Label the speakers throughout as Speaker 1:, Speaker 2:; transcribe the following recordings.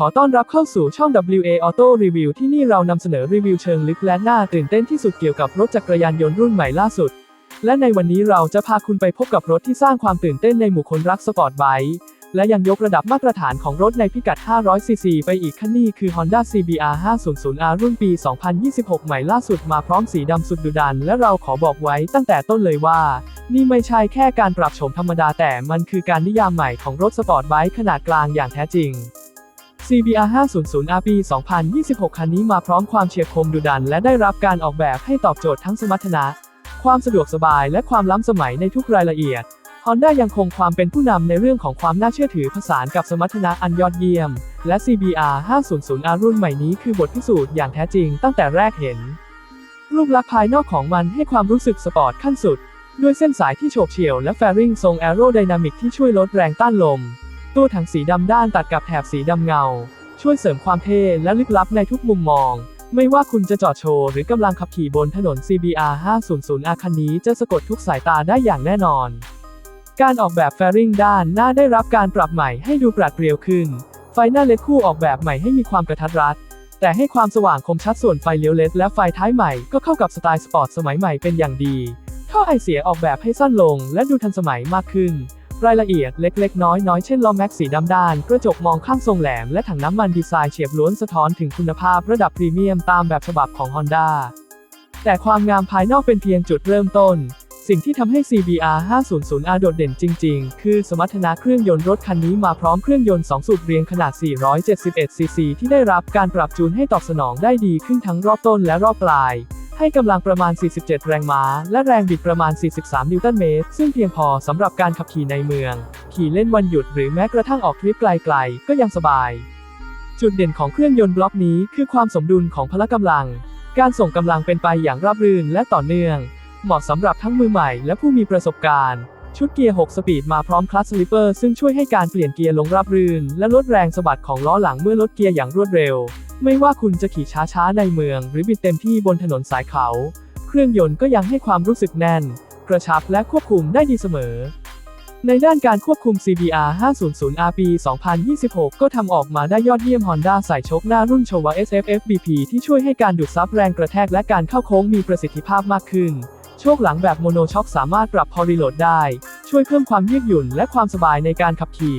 Speaker 1: ขอต้อนรับเข้าสู่ช่อง WA Auto Review ที่นี่เรานำเสนอรีวิวเชิงลึกและน่าตื่นเต้นที่สุดเกี่ยวกับรถจักรยานยนต์รุ่นใหม่ล่าสุด และในวันนี้เราจะพาคุณไปพบกับรถที่สร้างความตื่นเต้นในหมู่คนรักสปอร์ตไบค์และยังยกระดับมาตรฐานของรถในพิกัด 500cc ไปอีกขั้นนี่คือ Honda CBR 500R รุ่นปี 2026 ใหม่ล่าสุดมาพร้อมสีดำสุดดุดัน และเราขอบอกไว้ตั้งแต่ต้นเลยว่า นี่ไม่ใช่แค่การปรับโฉมธรรมดาแต่มันคือการนิยามใหม่ของรถสปอร์ตไบค์ขนาดกลางอย่างแท้จริง CBR 500R ปี 2026 คันนี้มาพร้อมความเฉียบคมดุดัน และได้รับการออกแบบให้ตอบโจทย์ทั้งสมรรถนะ ความสะดวกสบายและความล้ำสมัยในทุกรายละเอียด Honda ยังคงความเป็นผู้นำในเรื่องของความน่าเชื่อถือผสานกับสมรรถนะอันยอดเยี่ยม และ CBR 500R รุ่นใหม่นี้คือบทพิสูจน์อย่างแท้จริงตั้งแต่แรกเห็น รูปลักษณ์ภายนอกของมันให้ความรู้สึกสปอร์ตขั้นสุด ด้วยเส้นสายที่โฉบเฉี่ยวและแฟริงทรงแอโรไดนามิกที่ช่วยลดแรงต้านลม ตัวถังสีดำด้านตัดกับแถบสีดำเงา ช่วยเสริมความเท่และลึกลับในทุกมุมมอง ไม่ว่าคุณจะจอดโชว์หรือกำลังขับขี่บนถนน CBR 500R คันนี้จะสะกดทุกสายตาได้อย่างแน่นอน การออกแบบแฟริงด้านหน้าได้รับการปรับใหม่ให้ดูปราดเปรียวขึ้น ไฟหน้าเลดคู่ออกแบบใหม่ให้มีความกระทัดรัดแต่ให้ความสว่างคมชัดส่วนไฟเลี้ยวเลดและไฟท้ายใหม่ก็เข้ากับสไตล์สปอร์ตสมัยใหม่เป็นอย่างดี ท่อไอเสียออกแบบให้สั้นลงและดูทันสมัยมากขึ้น รายละเอียดเล็กๆ น้อยๆ เช่นล้อแม็กสีดำด้าน กระจกมองข้างทรงแหลม และถังน้ำมันดีไซน์เฉียบล้วนสะท้อนถึงคุณภาพระดับพรีเมียมตามแบบฉบับของ Honda แต่ความงามภายนอกเป็นเพียงจุดเริ่มต้น สิ่งที่ทำให้ CBR 500R โดดเด่นจริง ๆ คือสมรรถนะเครื่องยนต์รถคันนี้มาพร้อมเครื่องยนต์ 2 สูบเรียงขนาด 471cc ที่ได้รับการปรับจูนให้ตอบสนองได้ดีขึ้นทั้งรอบต้นและรอบปลาย ให้กำลังประมาณ 47 แรงม้า และแรงบิดประมาณ 43 นิวตันเมตร ซึ่งเพียงพอสำหรับการขับขี่ในเมือง ขี่เล่นวันหยุดหรือแม้กระทั่งออกทริปไกลๆ ก็ยังสบาย จุดเด่นของเครื่องยนต์บล็อกนี้คือความสมดุลของพละกำลัง การส่งกำลังเป็นไปอย่างราบรื่นและต่อเนื่อง เหมาะสำหรับทั้งมือใหม่และผู้มีประสบการณ์ชุดเกียร์ 6 สปีดมาพร้อมคลัตช์สลิปเปอร์ซึ่งช่วยให้การเปลี่ยนเกียร์ลงราบรื่น และลดแรงสะบัดของล้อหลังเมื่อลดเกียร์อย่างรวดเร็ว ไม่ว่าคุณจะขี่ช้าๆในเมือง หรือบิดเต็มที่บนถนนสายเขา เครื่องยนต์ก็ยังให้ความรู้สึกแน่น กระชับและควบคุมได้ดีเสมอ ในด้านการควบคุม CBR 500R ปี 2026 ก็ทำออกมาได้ยอดเยี่ยม Honda ใส่ชกหน้ารุ่นโชวา SFF BP ที่ช่วยให้การดูดซับแรงกระแทกและการเข้าโค้งมีประสิทธิภาพมากขึ้น โชคหลังแบบโมโนช็อคสามารถปรับพอรีโหลดได้ ช่วยเพิ่มความยืดหยุ่นและความสบายในการขับขี่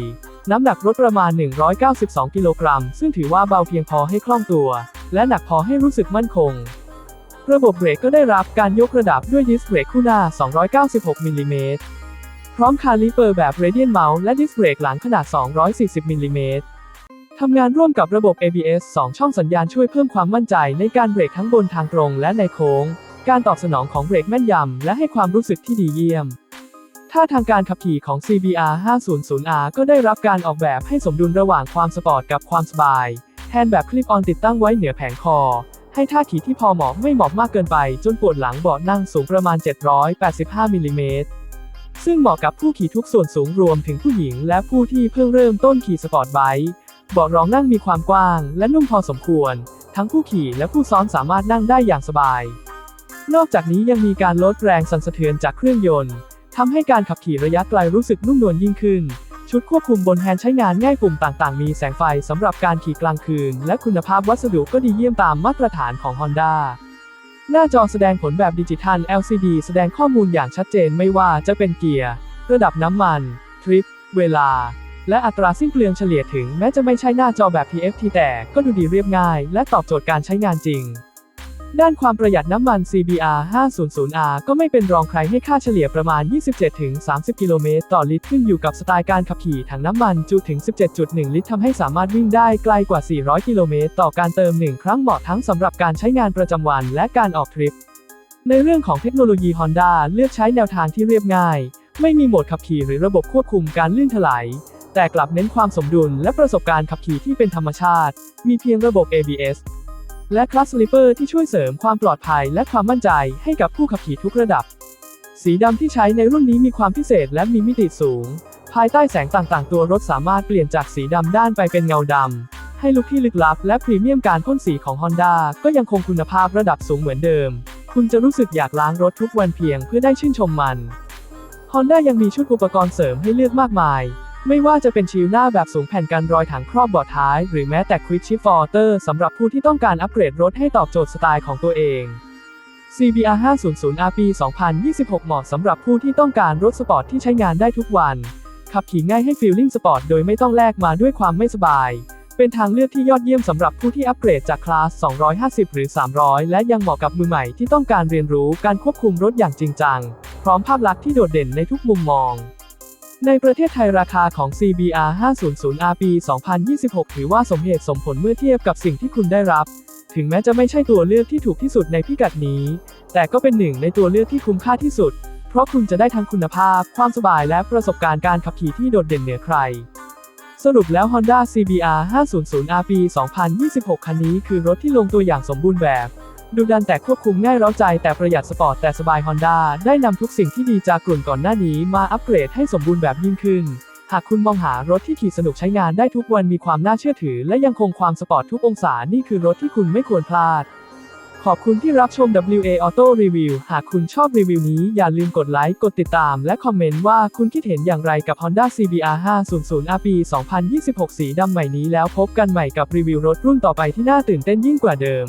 Speaker 1: น้ำหนักรถประมาณ 192 กิโลกรัม ซึ่งถือว่าเบาเพียงพอให้คล่องตัว และหนักพอให้รู้สึกมั่นคง ระบบเบรกก็ได้รับการยกระดับด้วยดิสเบรกคู่หน้า 296 มิลลิเมตร พร้อมคาลิเปอร์แบบเรเดียนเมาส์และดิสเบรกหลังขนาด 240 มิลลิเมตรทำงานร่วมกับระบบ ABS 2 ช่องสัญญาณช่วยเพิ่มความมั่นใจในการเบรกทั้งบนทางตรงและในโค้ง การตอบสนองของเบรกแม่นยำและให้ความรู้สึกที่ดีเยี่ยม ท่าทางการขับขี่ของ CBR 500R ก็ได้รับการออกแบบให้สมดุลระหว่างความสปอร์ตกับความสบาย แทนแบบคลิปออนติดตั้งไว้เหนือแผงคอ ให้ท่าขี่ที่พอเหมาะไม่เหมาะมากเกินไป จนปวดหลังเบาะนั่งสูงประมาณ 785มิลลิเมตรซึ่งเหมาะกับผู้ขี่ทุกส่วนสูงรวมถึงผู้หญิงและผู้ที่เพิ่งเริ่มต้นขี่สปอร์ตไบค์เบาะรองนั่งมีความกว้างและนุ่มพอสมควร ทั้งผู้ขี่และผู้ซ้อนสามารถนั่งได้อย่างสบาย นอกจากนี้ยังมีการลดแรงสั่นสะเทือนจากเครื่องยนต์ ทำให้การขับขี่ระยะไกลรู้สึกนุ่มนวลยิ่งขึ้น ชุดควบคุมบนแฮนด์ใช้งานง่ายปุ่มต่างๆ มีแสงไฟสำหรับการขี่กลางคืน และคุณภาพวัสดุก็ดีเยี่ยมตามมาตรฐานของ Honda หน้าจอแสดงผลแบบดิจิทัล LCD แสดงข้อมูลอย่างชัดเจนไม่ว่าจะเป็นเกียร์ ระดับน้ำมัน ทริป เวลา และอัตราสิ้นเปลืองเฉลี่ยถึงแม้จะไม่ใช่หน้าจอแบบ TFT แต่ก็ดูดีเรียบง่าย และตอบโจทย์การใช้งานจริง ด้านความประหยัดน้ำมัน CBR 500R ก็ไม่เป็นรองใครให้ค่าเฉลี่ยประมาณ 27-30 กิโลเมตรต่อลิตรขึ้นอยู่กับสไตล์การขับขี่ถังน้ำมันจุถึง 17.1 ลิตรทำให้สามารถวิ่งได้ไกลกว่า 400 กิโลเมตรต่อการเติม 1 ครั้งเหมาะทั้งสำหรับการใช้งานประจำวันและการออกทริป ในเรื่องของเทคโนโลยี Honda เลือกใช้แนวทางที่เรียบง่าย ไม่มีโหมดขับขี่หรือระบบควบคุมการลื่นถลายแต่กลับเน้นความสมดุลและประสบการณ์ขับขี่ที่เป็นธรรมชาติ มีเพียงระบบ ABS และคลัตช์สลิปเปอร์ที่ช่วยเสริมความปลอดภัยและความมั่นใจให้กับผู้ขับขี่ทุกระดับ สีดำที่ใช้ในรุ่นนี้มีความพิเศษและมีมิติสูง ภายใต้แสงต่างๆ ตัวรถสามารถเปลี่ยนจากสีดำด้านไปเป็นเงาดำให้ลุคที่ลึกลับ และพรีเมียมการพ่นสีของ Honda ก็ยังคงคุณภาพระดับสูงเหมือนเดิม คุณจะรู้สึกอยากล้างรถทุกวันเพียงเพื่อได้ชื่นชมมัน Honda ยังมีชุดอุปกรณ์เสริมให้เลือกมากมาย ไม่ว่าจะเป็นชิลหน้าแบบสูงแผ่นกันรอยถังครอบบาะท้าย หรือแม้แต่ Quick Shift Forwarder สำหรับผู้ที่ต้องการอัปเกรดรถให้ตอบโจทย์สไตล์ของตัวเอง CBR 500 R ปี 2026 เหมาะสำหรับผู้ที่ต้องการรถสปอร์ตที่ใช้งานได้ทุกวัน ขับขี่ง่ายให้ฟีลลิ่งสปอร์ตโดยไม่ต้องแลกมาด้วยความไม่สบาย เป็นทางเลือกที่ยอดเยี่ยมสำหรับผู้ที่อัปเกรดจากคลาส 250 หรือ 300 และยังเหมาะกับมือใหม่ที่ต้องการเรียนรู้การควบคุมรถอย่างจริงจัง พร้อมภาพลักษณ์ที่โดดเด่นในทุกมุมมอง ในประเทศไทยราคาของ CBR 500 R ปี 2026 ถือว่าสมเหตุสมผลเมื่อเทียบกับสิ่งที่คุณได้รับ ถึงแม้จะไม่ใช่ตัวเลือกที่ถูกที่สุดในพิกัดนี้ แต่ก็เป็นหนึ่งในตัวเลือกที่คุ้มค่าที่สุด เพราะคุณจะได้ทั้งคุณภาพ ความสบายและประสบการณ์การขับขี่ที่โดดเด่นเหนือใคร สรุปแล้ว Honda CBR 500 R ปี 2026 คันนี้คือรถที่ลงตัวอย่างสมบูรณ์แบบ ดุดันแต่ควบคุมง่ายเร้าใจแต่ประหยัดสปอร์ตแต่สบาย Honda ได้นำทุกสิ่งที่ดีจากกลุ่นก่อนหน้านี้มาอัปเกรดให้สมบูรณ์แบบยิ่งขึ้น หากคุณมองหารถที่ขี่สนุกใช้งานได้ทุกวันมีความน่าเชื่อถือ และยังคงความสปอร์ตทุกองศานี่คือรถที่คุณไม่ควรพลาด ขอบคุณที่รับชม WA Auto Review หากคุณชอบรีวิวนี้อย่าลืมกดไลค์กดติดตาม และคอมเมนต์ว่าคุณคิดเห็นอย่างไรกับ Honda CBR 500 R ปี 2026 สีดำใหม่นี้แล้วพบกันใหม่กับรีวิวรถรุ่นต่อไปที่น่าตื่นเต้นยิ่งกว่าเดิม